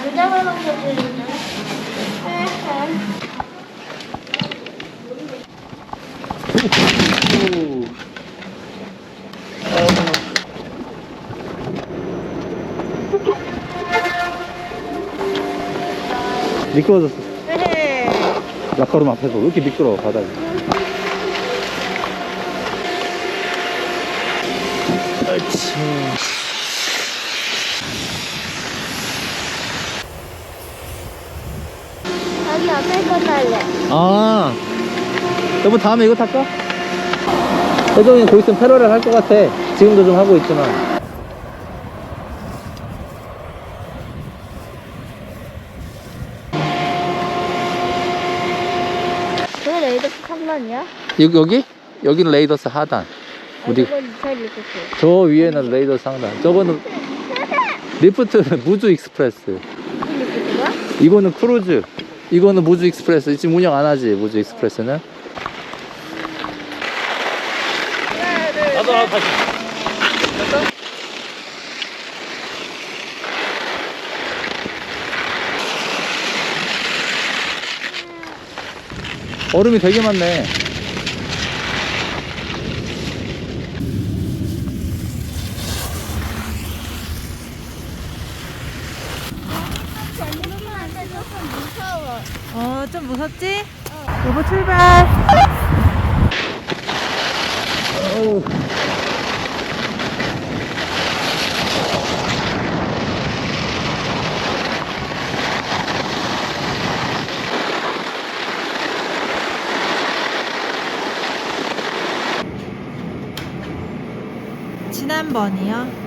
안 잡아놓은 거들인데. 미끄러졌어. 약걸음 앞에서 왜 이렇게 미끄러워, 바닥이. 여기 앞에 거 탈래. 아. 여보, 다음에 이거 탈까? 혜정이 곧 있으면 패러렐 할것 같아. 지금도 좀 하고 있지만. 왜 레이더 상단이야? 여기, 여기? 여기는 레이더스 하단. 읽었어. 저 위에는 레이더 상단. 저거는 리프트는 무주 익스프레스. 이거는 크루즈. 이거는 무주 익스프레스. 지금 운영 안 하지, 무주 익스프레스는. 나도 나도 다시. 얼음이 되게 많네. 조금 무서워. 어, 좀 무섭지? 여보 출발. 지난번이요?